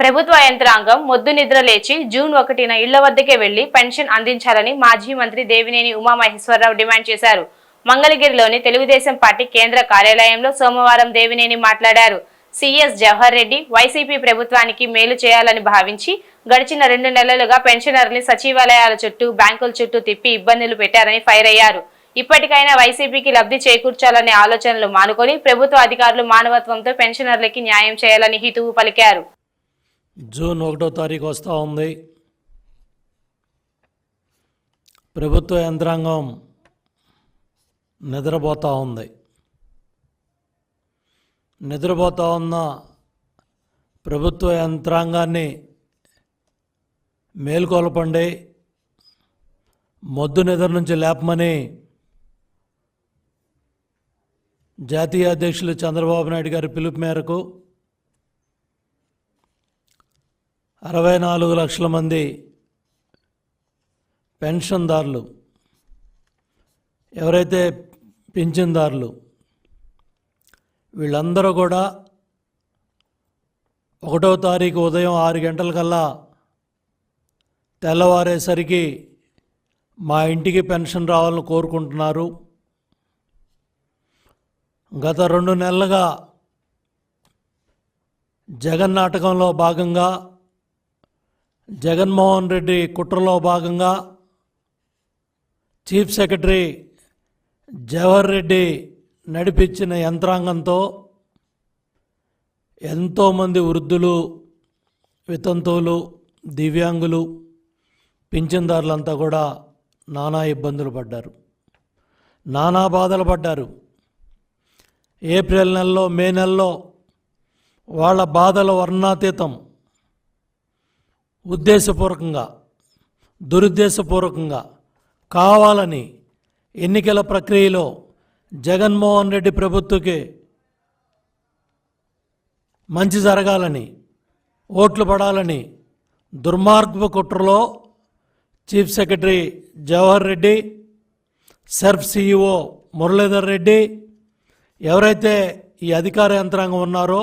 ప్రభుత్వ యంత్రాంగం మొద్దు నిద్ర లేచి జూన్ ఒకటిన ఇళ్ళ వద్దకే వెళ్ళి పెన్షన్ అందించాలని మాజీ మంత్రి దేవినేని ఉమామహేశ్వరరావు డిమాండ్ చేశారు. మంగళగిరిలోని తెలుగుదేశం పార్టీ కేంద్ర కార్యాలయంలో సోమవారం దేవినేని మాట్లాడారు. సిఎస్ జవహర్ రెడ్డి వైసీపీ ప్రభుత్వానికి మేలు చేయాలని భావించి గడిచిన రెండు నెలలుగా పెన్షనర్ని సచివాలయాల చుట్టూ బ్యాంకుల చుట్టూ తిప్పి ఇబ్బందులు పెట్టారని ఫైర్ అయ్యారు. ఇప్పటికైనా వైసీపీకి లబ్ధి చేకూర్చాలనే ఆలోచనలు మానుకొని ప్రభుత్వ అధికారులు మానవత్వంతో పెన్షనర్లకి న్యాయం చేయాలని హితువు పలికారు. జూన్ ఒకటో తారీఖు వస్తూ ఉంది. ప్రభుత్వ యంత్రాంగం నిద్రపోతూ ఉంది. నిద్రపోతూ ఉన్న ప్రభుత్వ యంత్రాంగాన్ని మేల్కొల్పండి. మొద్దు నిద్ర నుంచి లేపమని జాతీయ అధ్యక్షులు చంద్రబాబు నాయుడు గారి పిలుపు మేరకు అరవై నాలుగు లక్షల మంది పెన్షన్దారులు ఎవరైతే పింఛన్దారులు వీళ్ళందరూ కూడా ఒకటో తారీఖు ఉదయం ఆరు గంటలకల్లా తెల్లవారేసరికి మా ఇంటికి పెన్షన్ రావాలని కోరుకుంటున్నారు. గత రెండు నెలలుగా జగన్ నాటకంలో భాగంగా జగన్మోహన్ రెడ్డి కుట్రలో భాగంగా చీఫ్ సెక్రటరీ జవహర్ రెడ్డి నడిపించిన యంత్రాంగంతో ఎంతోమంది వృద్ధులు వితంతువులు దివ్యాంగులు పింఛన్దారులంతా కూడా నానా ఇబ్బందులు పడ్డారు. నానా బాధలు పడ్డారు. ఏప్రిల్ నెలలో మే నెలలో వాళ్ళ బాధల వర్ణాతీతం ఉద్దేశపూర్వకంగా దురుద్దేశపూర్వకంగా కావాలని ఎన్నికల ప్రక్రియలో జగన్మోహన్ రెడ్డి ప్రభుత్వకి మంచి జరగాలని ఓట్లు పడాలని దుర్మార్గపు కుట్రలో chief secretary Jawahar Reddy SERP CEO Muralidhar Reddy ఎవరైతే ఈ అధికార యంత్రాంగం ఉన్నారో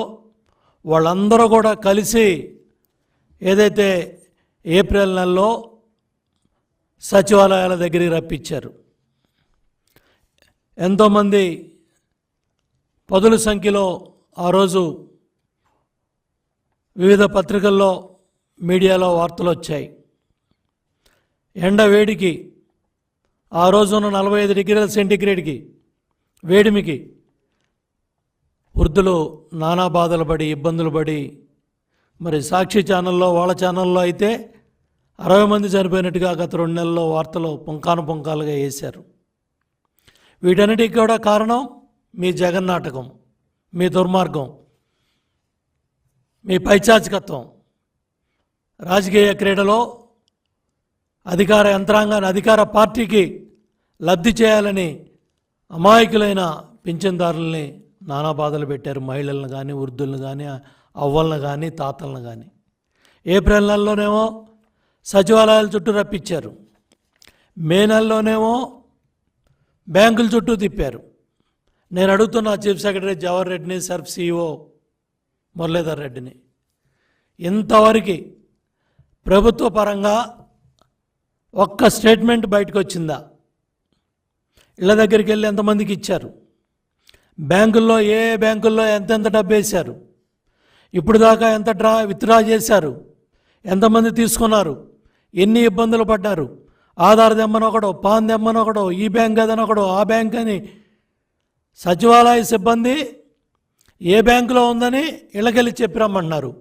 వాళ్ళందరూ కూడా కలిసి ఏదైతే ఏప్రిల్ నెలలో సచివాలయాల దగ్గరికి రప్పించారు. ఎంతోమంది పదుల సంఖ్యలో ఆ రోజు వివిధ పత్రికల్లో మీడియాలో వార్తలు వచ్చాయి. ఎండ వేడికి ఆ రోజున నలభై ఐదు డిగ్రీల సెంటిగ్రేడ్కి వేడిమికి వృద్ధులు నానా బాధలు పడి ఇబ్బందులు పడి మరి సాక్షి ఛానల్లో వాళ్ళ ఛానల్లో అయితే అరవై మంది చనిపోయినట్టుగా గత రెండు నెలల్లో వార్తలు పుంకాను పుంకాలుగా వేశారు. వీటన్నిటికీ కూడా కారణం మీ జగన్నాటకం మీ దుర్మార్గం మీ పైచాచికత్వం. రాజకీయ క్రీడలో అధికార యంత్రాంగాన్ని అధికార పార్టీకి లబ్ధి చేయాలని అమాయకులైన పింఛన్దారుల్ని నానా బాధలు పెట్టారు. మహిళలను కానీ వృద్ధులను కానీ అవ్వలను కానీ తాతలను కానీ ఏప్రిల్ నెలలోనేమో సచివాలయాల చుట్టూ రప్పించారు. మే నెలలోనేమో బ్యాంకుల చుట్టూ తిప్పారు. నేను అడుగుతున్న చీఫ్ సెక్రటరీ జవహర్ రెడ్డిని సర్ఫ్ సిఇఓ మురళీధర్ రెడ్డిని ఇంతవరకు ప్రభుత్వ పరంగా ఒక్క స్టేట్మెంట్ బయటకు వచ్చిందా? ఇళ్ళ దగ్గరికి వెళ్ళి ఎంతమందికి ఇచ్చారు? బ్యాంకుల్లో ఏ ఏ బ్యాంకుల్లో ఎంతెంత డబ్బు వేశారు? ఇప్పుడు దాకా ఎంత డ్రా విత్డ్రా చేశారు? ఎంతమంది తీసుకున్నారు? ఎన్ని ఇబ్బందులు పడ్డారు? ఆధార్ దెమ్మనొకడో పాన్ దెమ్మనొకడో ఈ బ్యాంక్ అదనొకడో ఒకడో ఆ బ్యాంక్ అని సచివాలయ సిబ్బంది ఏ బ్యాంకులో ఉందని ఇళ్ళకెళ్ళి చెప్పి రమ్మన్నారు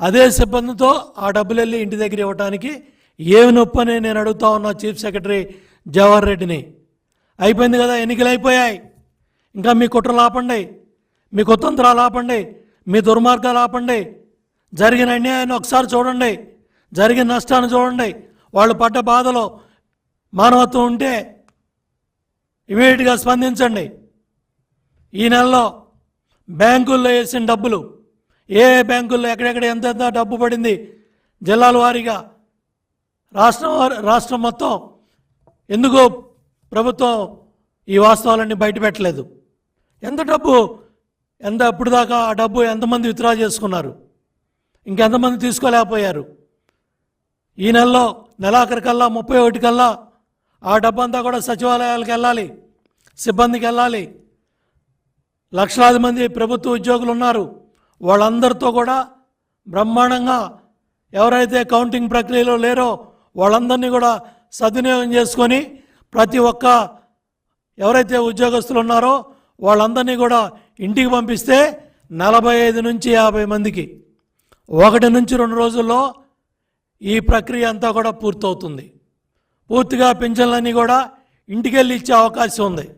అదే సిబ్బందితో ఆ డబ్బులు వెళ్ళి ఇంటి దగ్గర ఇవ్వటానికి ఏమి నొప్పి అని నేను అడుగుతా ఉన్నా చీఫ్ సెక్రటరీ జవహర్ రెడ్డిని. అయిపోయింది కదా ఎన్నికలు అయిపోయాయి. ఇంకా మీ కుట్రలు ఆపండి. మీ కుతంత్రాలు ఆపండి. మీ దుర్మార్గాలు ఆపండి. జరిగిన అన్యాయాన్ని ఒకసారి చూడండి. జరిగిన నష్టాన్ని చూడండి. వాళ్ళు పడ్డ బాధలో మానవత్వం ఉంటే ఇమీడియట్గా స్పందించండి. ఈ నెలలో బ్యాంకుల్లో వేసిన డబ్బులు ఏ బ్యాంకుల్లో ఎక్కడెక్కడ ఎంతెంత డబ్బు పడింది జిల్లాల వారీగా రాష్ట్రం రాష్ట్రం మొత్తం ఎందుకు ప్రభుత్వం ఈ వాస్తవాలన్నీ బయట పెట్టలేదు ఎంత డబ్బు ఎంత ఇప్పుడు దాకా ఆ డబ్బు ఎంతమంది విత్డ్రా చేసుకున్నారు? ఇంకెంతమంది తీసుకోలేకపోయారు? ఈ నెలలో నెలాఖరి కల్లా ముప్పై ఒకటి కల్లా ఆ డబ్బంతా కూడా సచివాలయాలకు వెళ్ళాలి సిబ్బందికి వెళ్ళాలి. లక్షలాది మంది ప్రభుత్వ ఉద్యోగులు ఉన్నారు. వాళ్ళందరితో కూడా బ్రహ్మాండంగా ఎవరైతే కౌంటింగ్ ప్రక్రియలో లేరో వాళ్ళందరినీ కూడా సద్వినియోగం చేసుకొని ప్రతి ఒక్క ఎవరైతే ఉద్యోగస్తులు ఉన్నారో వాళ్ళందరినీ కూడా ఇంటికి పంపిస్తే నలభై ఐదు నుంచి యాభై మందికి. ఒకటి నుంచి రెండు రోజుల్లో ఈ ప్రక్రియ అంతా కూడా పూర్తవుతుంది. పూర్తిగా పింఛన్లన్నీ కూడా ఇంటికెళ్ళి ఇచ్చే అవకాశం ఉంది.